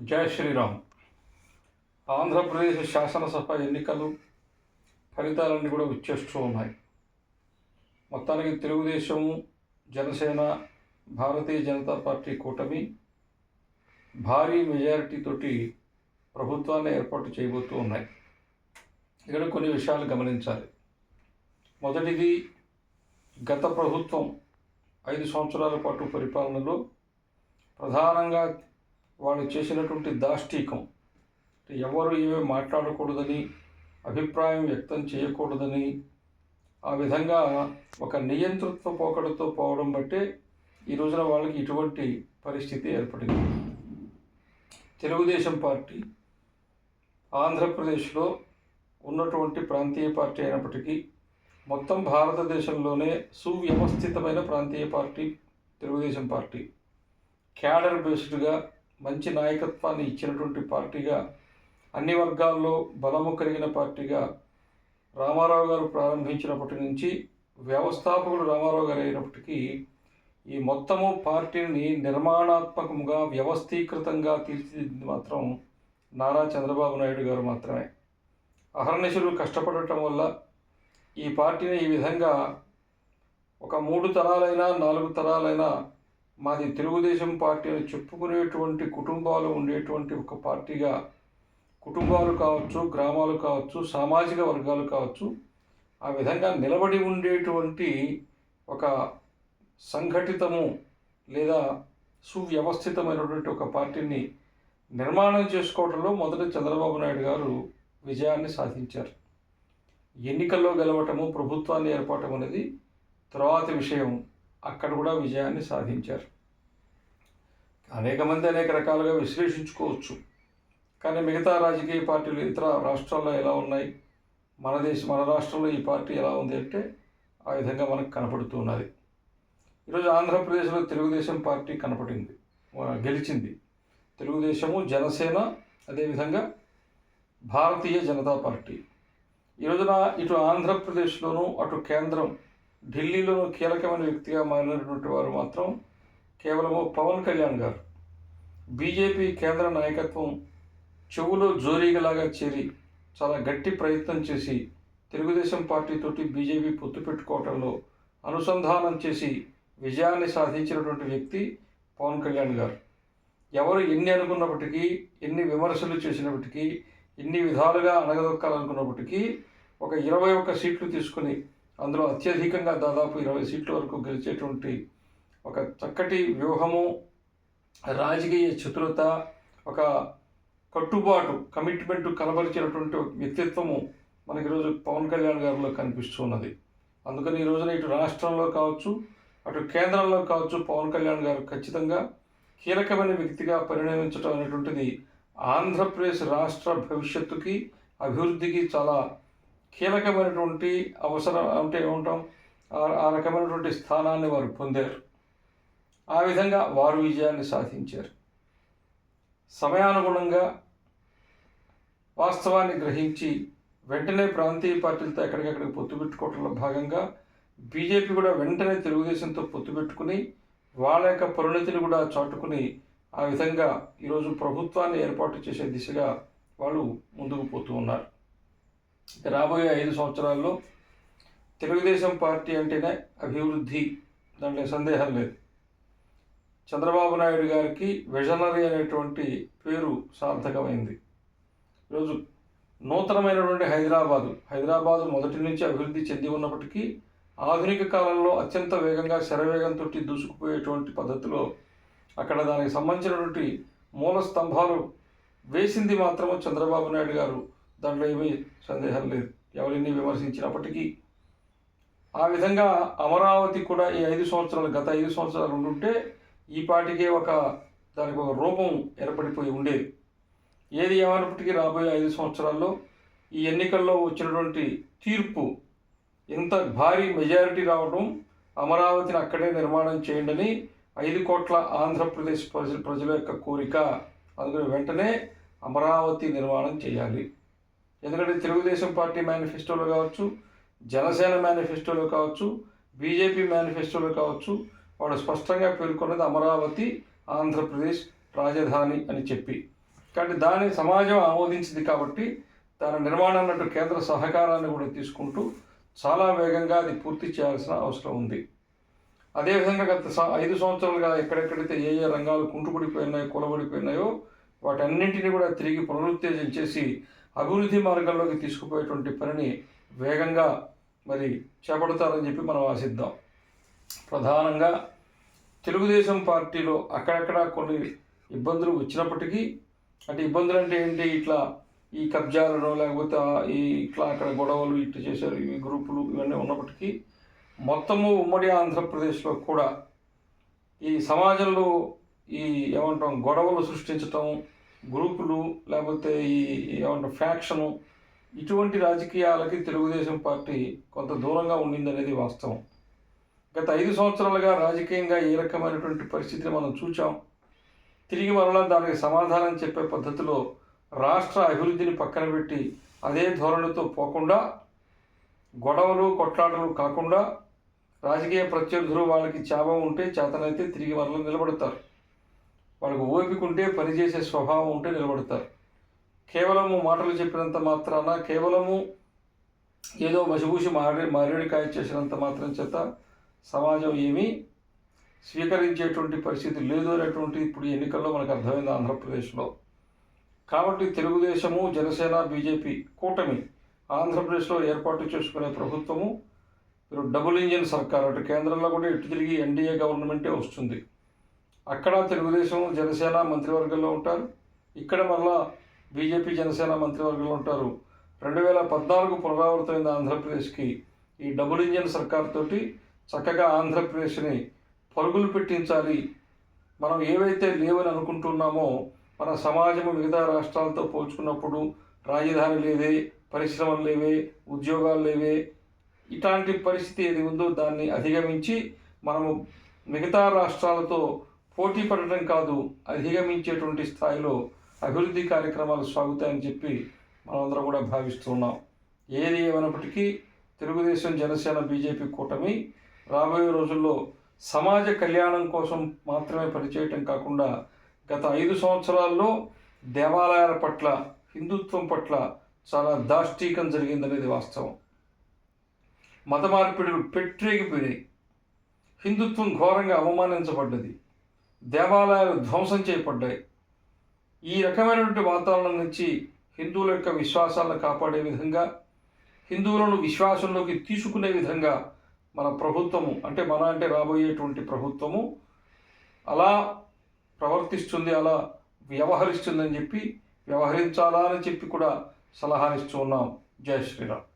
జై శ్రీరామ్. ఆంధ్రప్రదేశ్ శాసనసభ ఎన్నికలు ఫలితాలన్నీ కూడా విచ్చేస్తూ ఉన్నాయి. మొత్తానికి తెలుగుదేశము జనసేన భారతీయ జనతా పార్టీ కూటమి భారీ మెజారిటీతోటి ప్రభుత్వాన్ని ఏర్పాటు చేయబోతూ ఉన్నాయి. ఇక్కడ కొన్ని విషయాలు గమనించాలి. మొదటిది గత ప్రభుత్వం ఐదు సంవత్సరాల పాటు పరిపాలనలో ప్రధానంగా వాళ్ళు చేసినటువంటి దాష్టీకం. ఎవరు ఏమీ మాట్లాడకూడదని అభిప్రాయం వ్యక్తం చేయకూడదని ఆ విధంగా ఒక నియంతృత్వ పోకడతో పోవడం బట్టే ఈ రోజున వాళ్ళకి ఇటువంటి పరిస్థితి ఏర్పడింది. తెలుగుదేశం పార్టీ ఆంధ్రప్రదేశ్లో ఉన్నటువంటి ప్రాంతీయ పార్టీ అయినప్పటికీ మొత్తం భారతదేశంలోనే సువ్యవస్థితమైన ప్రాంతీయ పార్టీ తెలుగుదేశం పార్టీ. క్యాడర్ బేస్డ్గా మంచి నాయకత్వాన్ని ఇచ్చినటువంటి పార్టీగా అన్ని వర్గాల్లో బలము కలిగిన పార్టీగా రామారావు గారు ప్రారంభించినప్పటి నుంచి వ్యవస్థాపకుడు రామారావు గారు అయినప్పటికీ ఈ మొత్తము పార్టీని నిర్మాణాత్మకంగా వ్యవస్థీకృతంగా తీర్చిదిద్ది మాత్రం నారా చంద్రబాబు నాయుడు గారు మాత్రమే. అహర్నిశలు కష్టపడటం వల్ల ఈ పార్టీని ఈ విధంగా ఒక మూడు తరాలైనా నాలుగు తరాలైనా మాది తెలుగుదేశం పార్టీ అని చెప్పుకునేటువంటి కుటుంబాలు ఉండేటువంటి ఒక పార్టీగా కుటుంబాలు కావచ్చు గ్రామాలు కావచ్చు సామాజిక వర్గాలు కావచ్చు ఆ విధంగా నిలబడి ఉండేటువంటి ఒక సంఘటితము లేదా సువ్యవస్థితమైనటువంటి ఒక పార్టీని నిర్మాణం చేసుకోవడంలో మొదట చంద్రబాబు నాయుడు గారు విజయాన్ని సాధించారు. ఎన్నికల్లో గెలవటము ప్రభుత్వాన్ని ఏర్పడటం అనేది తర్వాతి విషయం. అక్కడ కూడా విజయాన్ని సాధించారు. అనేక మంది అనేక రకాలుగా విశ్లేషించుకోవచ్చు. కానీ మిగతా రాజకీయ పార్టీలు ఇతర రాష్ట్రాల్లో ఎలా ఉన్నాయి? మన దేశ మన రాష్ట్రంలో ఈ పార్టీ ఎలా ఉంది అంటే ఆ విధంగా మనకు కనపడుతున్నది ఈరోజు ఆంధ్రప్రదేశ్లో తెలుగుదేశం పార్టీ కనపడింది గెలిచింది. తెలుగుదేశము జనసేన అదేవిధంగా భారతీయ జనతా పార్టీ. ఈ రోజున ఇటు ఆంధ్రప్రదేశ్లోనూ అటు కేంద్రం ఢిల్లీలోనూ కీలకమైన వ్యక్తిగా మారినటువంటి వారు మాత్రం కేవలము పవన్ కళ్యాణ్ గారు. బీజేపీ కేంద్ర నాయకత్వం చెవులో జోరీగలాగా చేరి చాలా గట్టి ప్రయత్నం చేసి తెలుగుదేశం పార్టీతోటి బీజేపీ పొత్తు పెట్టుకోవటంలో అనుసంధానం చేసి విజయాన్ని సాధించినటువంటి వ్యక్తి పవన్ కళ్యాణ్ గారు. ఎవరు ఎన్ని అనుకున్నప్పటికీ ఎన్ని విమర్శలు చేసినప్పటికీ ఎన్ని విధాలుగా అణగదొక్కాలనుకున్నప్పటికీ ఒక ఇరవై ఒక్క సీట్లు తీసుకుని అందులో అత్యధికంగా దాదాపు ఇరవై సీట్ల వరకు గెలిచేటువంటి ఒక చక్కటి వ్యూహము రాజకీయ చతురత ఒక కట్టుబాటు కమిట్మెంట్ కనబరిచినటువంటి వ్యక్తిత్వము మనకి ఈరోజు పవన్ కళ్యాణ్ గారిలో కనిపిస్తున్నది. అందుకని ఈ రోజున ఇటు రాష్ట్రంలో కావచ్చు అటు కేంద్రంలో కావచ్చు పవన్ కళ్యాణ్ గారు ఖచ్చితంగా కీలకమైన వ్యక్తిగా పరిణమించడం అనేటువంటిది ఆంధ్రప్రదేశ్ రాష్ట్ర భవిష్యత్తుకి అభివృద్ధికి చాలా కీలకమైనటువంటి అవసరం అంటే ఏమంటాం ఆ- రకమైనటువంటి స్థానాన్ని వారు పొందారు. ఆ విధంగా వారు విజయాన్ని సాధించారు. సమయానుగుణంగా వాస్తవాన్ని గ్రహించి వెంటనే ప్రాంతీయ పార్టీలతో ఎక్కడికెక్కడికి పొత్తు పెట్టుకోవడంలో భాగంగా బీజేపీ కూడా వెంటనే తెలుగుదేశంతో పొత్తు పెట్టుకుని వాళ్ళ యొక్క పరిణతిని కూడా చాటుకుని ఆ విధంగా ఈరోజు ప్రభుత్వాన్ని ఏర్పాటు చేసే దిశగా వాళ్ళు ముందుకు పోతూ ఉన్నారు. రాబోయే ఐదు సంవత్సరాల్లో తెలుగుదేశం పార్టీ అంటేనే అభివృద్ధి దాంట్లో సందేహం లేదు. చంద్రబాబు నాయుడు గారికి విజనరీ అనేటువంటి పేరు సార్థకమైంది. ఈరోజు నూతనమైనటువంటి హైదరాబాదు హైదరాబాదు మొదటి నుంచి అభివృద్ధి చెంది ఉన్నప్పటికీ ఆధునిక కాలంలో అత్యంత వేగంగా శరవేగంతో దూసుకుపోయేటువంటి పద్ధతిలో అక్కడ దానికి సంబంధించినటువంటి మూల స్తంభాలు వేసింది మాత్రము చంద్రబాబు నాయుడు గారు దాంట్లో ఏమీ సందేహం లేదు. ఎవరిని విమర్శించినప్పటికీ ఆ విధంగా అమరావతి కూడా ఈ ఐదు సంవత్సరాలు గత ఐదు సంవత్సరాలు ఉండుంటే ఈ పాటికే ఒక దానికి ఒక రూపం ఏర్పడిపోయి ఉండేది. ఏది ఏమైనప్పటికీ రాబోయే ఐదు సంవత్సరాల్లో ఈ ఎన్నికల్లో వచ్చినటువంటి తీర్పు ఇంత భారీ మెజారిటీ రావడం అమరావతిని అక్కడే నిర్మాణం చేయండి అని ఐదు కోట్ల ఆంధ్రప్రదేశ్ ప్రజల ప్రజల యొక్క కోరిక. అందుకని వెంటనే అమరావతి నిర్మాణం చేయాలి. ఎందుకంటే తెలుగుదేశం పార్టీ మేనిఫెస్టోలో కావచ్చు జనసేన మేనిఫెస్టోలో కావచ్చు బీజేపీ మేనిఫెస్టోలో కావచ్చు వాడు స్పష్టంగా పేర్కొన్నది అమరావతి ఆంధ్రప్రదేశ్ రాజధాని అని చెప్పి. కాబట్టి దాన్ని సమాజం ఆమోదించింది కాబట్టి దాని నిర్మాణం అన్నట్టు కేంద్ర సహకారాన్ని కూడా తీసుకుంటూ చాలా వేగంగా అది పూర్తి చేయాల్సిన అవసరం ఉంది. అదేవిధంగా గత ఐదు సంవత్సరాలుగా ఎక్కడెక్కడైతే ఏ ఏ రంగాలు కుంటుపడిపోయినాయో కూలబడిపోయినాయో వాటన్నింటినీ కూడా తిరిగి పునరుత్తేజం చేసి అభివృద్ధి మార్గంలోకి తీసుకుపోయేటువంటి పనిని వేగంగా మరి చేపడతారని చెప్పి మనం ఆశిద్దాం. ప్రధానంగా తెలుగుదేశం పార్టీలో అక్కడక్కడ కొన్ని ఇబ్బందులు వచ్చినప్పటికీ అంటే ఇబ్బందులు అంటే ఏంటి? ఇట్లా ఈ కబ్జాలను లేకపోతే ఈ ఇట్లా అక్కడ గొడవలు ఇట్లా చేశారు ఈ గ్రూపులు ఇవన్నీ ఉన్నప్పటికీ మొత్తము ఉమ్మడి ఆంధ్రప్రదేశ్లో కూడా ఈ సమాజంలో ఈ ఏమంటాం గొడవలు సృష్టించటం గ్రూపులు లేకపోతే ఈ ఏమంటారు ఫ్యాక్షను ఇటువంటి రాజకీయాలకి తెలుగుదేశం పార్టీ కొంత దూరంగా ఉండిందనేది వాస్తవం. గత ఐదు సంవత్సరాలుగా రాజకీయంగా ఏ రకమైనటువంటి పరిస్థితిని మనం చూచాం తిరిగి మరలా దానికి సమాధానం చెప్పే పద్ధతిలో రాష్ట్ర అభివృద్ధిని పక్కన పెట్టి అదే ధోరణితో పోకుండా గొడవలు కొట్లాటలు కాకుండా రాజకీయ ప్రత్యర్థులు వాళ్ళకి చాపం ఉంటే చేతనైతే తిరిగి మరలా నిలబడతారు. వాళ్ళకు ఓపిక ఉంటే పనిచేసే స్వభావం ఉంటే నిలబడతారు. కేవలము మాటలు చెప్పినంత మాత్రాన కేవలము ఏదో మసిభూసి మారే మారేడికాయ చేసినంత మాత్రం చేత సమాజం ఏమీ స్వీకరించేటువంటి పరిస్థితి లేదు అనేటువంటి ఇప్పుడు ఎన్నికల్లో మనకు అర్థమైంది ఆంధ్రప్రదేశ్లో. కాబట్టి తెలుగుదేశము జనసేన బీజేపీ కూటమి ఆంధ్రప్రదేశ్లో ఏర్పాటు చేసుకునే ప్రభుత్వము మీరు డబుల్ ఇంజిన్ సర్కార్ అటు కేంద్రంలో కూడా ఇటు తిరిగి ఎన్డీఏ గవర్నమెంటే వస్తుంది. అక్కడ తెలుగుదేశం జనసేన మంత్రివర్గంలో ఉంటారు. ఇక్కడ మళ్ళా బీజేపీ జనసేన మంత్రివర్గంలో ఉంటారు. రెండు వేల పద్నాలుగు పునరావృతమైన ఆంధ్రప్రదేశ్కి. ఈ డబుల్ ఇంజన్ సర్కార్ తోటి చక్కగా ఆంధ్రప్రదేశ్ని పరుగులు పెట్టించాలి. మనం ఏవైతే లేవని అనుకుంటున్నామో మన సమాజము మిగతా రాష్ట్రాలతో పోల్చుకున్నప్పుడు రాజధాని లేదే పరిశ్రమలు లేవే ఉద్యోగాలు లేవే ఇట్లాంటి పరిస్థితి ఏది ఉందో దాన్ని అధిగమించి మనము మిగతా రాష్ట్రాలతో పోటీ పడటం కాదు అధిగమించేటువంటి స్థాయిలో అభివృద్ధి కార్యక్రమాలు సాగుతాయని చెప్పి మనమందరం కూడా భావిస్తున్నాం ఏది ఏమైనప్పటికీ తెలుగుదేశం జనసేన బీజేపీ కూటమి రాబోయే రోజుల్లో సమాజ కళ్యాణం కోసం మాత్రమే పనిచేయటం కాకుండా గత ఐదు సంవత్సరాల్లో దేవాలయాల పట్ల హిందుత్వం పట్ల చాలా దాష్టీకం జరిగిందనేది వాస్తవం. మత మార్పిడులు పెట్టరేగిపోయినాయి హిందుత్వం ఘోరంగా అవమానించబడ్డది. దేవాలయాలు ధ్వంసం చేయబడ్డాయి. ఈ రకమైనటువంటి వాతావరణం నుంచి హిందువుల యొక్క విశ్వాసాలను కాపాడే విధంగా హిందువులను విశ్వాసంలోకి తీసుకునే విధంగా మన ప్రభుత్వము అంటే మన అంటే రాబోయేటువంటి ప్రభుత్వము అలా ప్రవర్తిస్తుంది అలా వ్యవహరిస్తుందని చెప్పి వ్యవహరించాలా అని చెప్పి కూడా సలహానిస్తూ ఉన్నాం. జై శ్రీరామ్.